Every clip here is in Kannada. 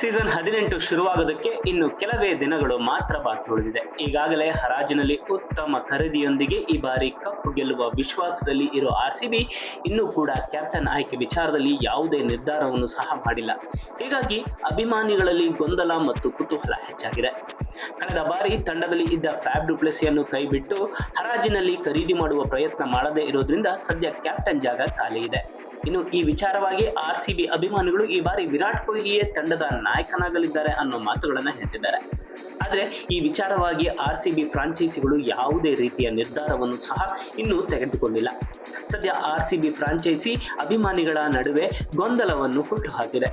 ಸೀಸನ್ ಹದಿನೆಂಟು ಶುರುವಾಗೋದಕ್ಕೆ ಇನ್ನು ಕೆಲವೇ ದಿನಗಳು ಮಾತ್ರ ಬಾಕಿ ಉಳಿದಿದೆ. ಈಗಾಗಲೇ ಹರಾಜಿನಲ್ಲಿ ಉತ್ತಮ ಖರೀದಿಯೊಂದಿಗೆ ಈ ಬಾರಿ ಕಪ್ ಗೆಲ್ಲುವ ವಿಶ್ವಾಸದಲ್ಲಿ ಇರೋ ಆರ್ ಸಿ ಬಿ ಇನ್ನೂ ಕೂಡ ಕ್ಯಾಪ್ಟನ್ ಆಯ್ಕೆ ವಿಚಾರದಲ್ಲಿ ಯಾವುದೇ ನಿರ್ಧಾರವನ್ನು ಸಹ ಮಾಡಿಲ್ಲ. ಹೀಗಾಗಿ ಅಭಿಮಾನಿಗಳಲ್ಲಿ ಗೊಂದಲ ಮತ್ತು ಕುತೂಹಲ ಹೆಚ್ಚಾಗಿದೆ. ಕಳೆದ ಬಾರಿ ತಂಡದಲ್ಲಿ ಇದ್ದ ಫ್ಯಾಬ್ ಡುಪ್ಲೆಸಿಯನ್ನು ಕೈಬಿಟ್ಟು ಹರಾಜಿನಲ್ಲಿ ಖರೀದಿ ಮಾಡುವ ಪ್ರಯತ್ನ ಮಾಡದೇ ಇರೋದ್ರಿಂದ ಸದ್ಯ ಕ್ಯಾಪ್ಟನ್ ಜಾಗ ಖಾಲಿ ಇದೆ. ಇನ್ನು ಈ ವಿಚಾರವಾಗಿ ಆರ್ ಸಿ ಬಿ ಅಭಿಮಾನಿಗಳು ಈ ಬಾರಿ ವಿರಾಟ್ ಕೊಹ್ಲಿಯೇ ತಂಡದ ನಾಯಕನಾಗಲಿದ್ದಾರೆ ಅನ್ನೋ ಮಾತುಗಳನ್ನ ಹೇಳ್ತಿದ್ದಾರೆ. ಆದ್ರೆ ಈ ವಿಚಾರವಾಗಿ ಆರ್ ಸಿ ಬಿ ಫ್ರಾಂಚೈಸಿಗಳು ಯಾವುದೇ ರೀತಿಯ ನಿರ್ಧಾರವನ್ನು ಸಹ ಇನ್ನೂ ತೆಗೆದುಕೊಂಡಿಲ್ಲ. ಸದ್ಯ ಆರ್ ಸಿ ಬಿ ಫ್ರಾಂಚೈಸಿ ಅಭಿಮಾನಿಗಳ ನಡುವೆ ಗೊಂದಲವನ್ನು ಹುಟ್ಟುಹಾಕಿದೆ.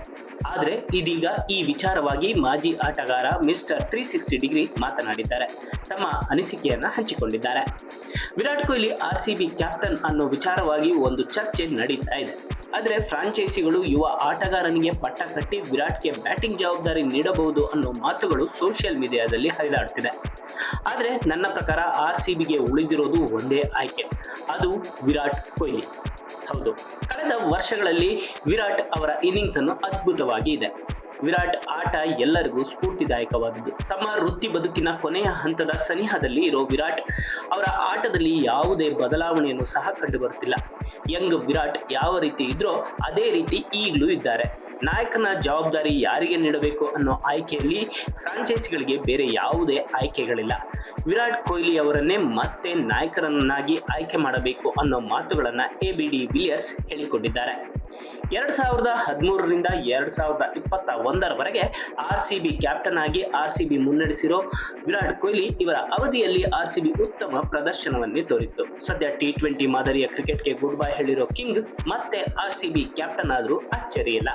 ಆದರೆ ಇದೀಗ ಈ ವಿಚಾರವಾಗಿ ಮಾಜಿ ಆಟಗಾರ ಮಿಸ್ಟರ್ ತ್ರೀ ಸಿಕ್ಸ್ಟಿ ಡಿಗ್ರಿ ಮಾತನಾಡಿದ್ದಾರೆ. ತಮ್ಮ ಅನಿಸಿಕೆಯನ್ನ ಹಂಚಿಕೊಂಡಿದ್ದಾರೆ. Virat Kohli R C B captain ಅನ್ನೋ ವಿಚಾರವಾಗಿ ಒಂದು ಚರ್ಚೆ ನಡೀತಾ ಇದೆ. ಆದರೆ ಫ್ರಾಂಚೈಸಿಗಳು ಯುವ ಆಟಗಾರನಿಗೆ ಪಟ್ಟ ಕಟ್ಟಿ ವಿರಾಟ್ಗೆ ಬ್ಯಾಟಿಂಗ್ ಜವಾಬ್ದಾರಿ ನೀಡಬಹುದು ಅನ್ನೋ ಮಾತುಗಳು ಸೋಷಿಯಲ್ ಮೀಡಿಯಾದಲ್ಲಿ ಹರಿದಾಡ್ತಿದೆ. ಆದರೆ ನನ್ನ ಪ್ರಕಾರ ಆರ್ ಸಿ ಬಿಗೆ ಉಳಿದಿರೋದು ಒಂದೇ ಆಯ್ಕೆ, ಅದು ವಿರಾಟ್ ಕೊಹ್ಲಿ. ಹೌದು, ಕಳೆದ ವರ್ಷಗಳಲ್ಲಿ ವಿರಾಟ್ ಅವರ ಇನ್ನಿಂಗ್ಸ್ ಅನ್ನು ಅದ್ಭುತವಾಗಿ ಇದೆ. ವಿರಾಟ್ ಆಟ ಎಲ್ಲರಿಗೂ ಸ್ಫೂರ್ತಿದಾಯಕವಾದದ್ದು. ತಮ್ಮ ವೃತ್ತಿ ಬದುಕಿನ ಕೊನೆಯ ಹಂತದ ಸನಿಹದಲ್ಲಿ ಇರೋ ವಿರಾಟ್ ಅವರ ಆಟದಲ್ಲಿ ಯಾವುದೇ ಬದಲಾವಣೆಯನ್ನು ಸಹ ಕಂಡುಬರುತ್ತಿಲ್ಲ. ಯಂಗ್ ವಿರಾಟ್ ಯಾವ ರೀತಿ ಇದ್ರೋ ಅದೇ ರೀತಿ ಈಗಲೂ ಇದ್ದಾರೆ. ನಾಯಕನ ಜವಾಬ್ದಾರಿ ಯಾರಿಗೆ ನೀಡಬೇಕು ಅನ್ನೋ ಆಯ್ಕೆಯಲ್ಲಿ ಫ್ರಾಂಚೈಸಿಗಳಿಗೆ ಬೇರೆ ಯಾವುದೇ ಆಯ್ಕೆಗಳಿಲ್ಲ. ವಿರಾಟ್ ಕೊಹ್ಲಿ ಅವರನ್ನೇ ಮತ್ತೆ ನಾಯಕರನ್ನಾಗಿ ಆಯ್ಕೆ ಮಾಡಬೇಕು ಅನ್ನೋ ಮಾತುಗಳನ್ನು ಎ ಬಿ ಡಿ ವಿಲಿಯರ್ಸ್ ಹೇಳಿಕೊಂಡಿದ್ದಾರೆ. ಎರಡು ಸಾವಿರದ ಹದಿಮೂರರಿಂದ ಎರಡು ಸಾವಿರದ ಇಪ್ಪತ್ತ ಒಂದರವರೆಗೆ ಆರ್ ಸಿ ಬಿ ಕ್ಯಾಪ್ಟನ್ ಆಗಿ ಆರ್ ಸಿ ಬಿ ಮುನ್ನಡೆಸಿರೋ ವಿರಾಟ್ ಕೊಹ್ಲಿ ಇವರ ಅವಧಿಯಲ್ಲಿ ಆರ್ ಸಿ ಬಿ ಉತ್ತಮ ಪ್ರದರ್ಶನವನ್ನೇ ತೋರಿತ್ತು. ಸದ್ಯ ಟಿ ಟ್ವೆಂಟಿ ಮಾದರಿಯ ಕ್ರಿಕೆಟ್ಗೆ ಗುಡ್ ಬೈ ಹೇಳಿರೋ ಕಿಂಗ್ ಮತ್ತೆ ಆರ್ ಸಿ ಬಿ ಕ್ಯಾಪ್ಟನ್ ಆದರೂ ಅಚ್ಚರಿಯಿಲ್ಲ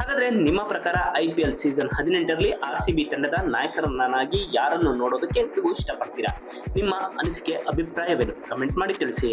ಹಾಗಾದ್ರೆ ನಿಮ್ಮ ಪ್ರಕಾರ ಐ ಪಿ ಎಲ್ ಸೀಸನ್ ಹದಿನೆಂಟರಲ್ಲಿ ಆರ್ ಸಿ ಬಿ ತಂಡದ ನಾಯಕರನ್ನಾಗಿ ಯಾರನ್ನು ನೋಡೋದಕ್ಕೆ ನೀವು ಇಷ್ಟಪಡ್ತೀರಾ? ನಿಮ್ಮ ಅನಿಸಿಕೆ, ಅಭಿಪ್ರಾಯವೇನು? ಕಮೆಂಟ್ ಮಾಡಿ ತಿಳಿಸಿ.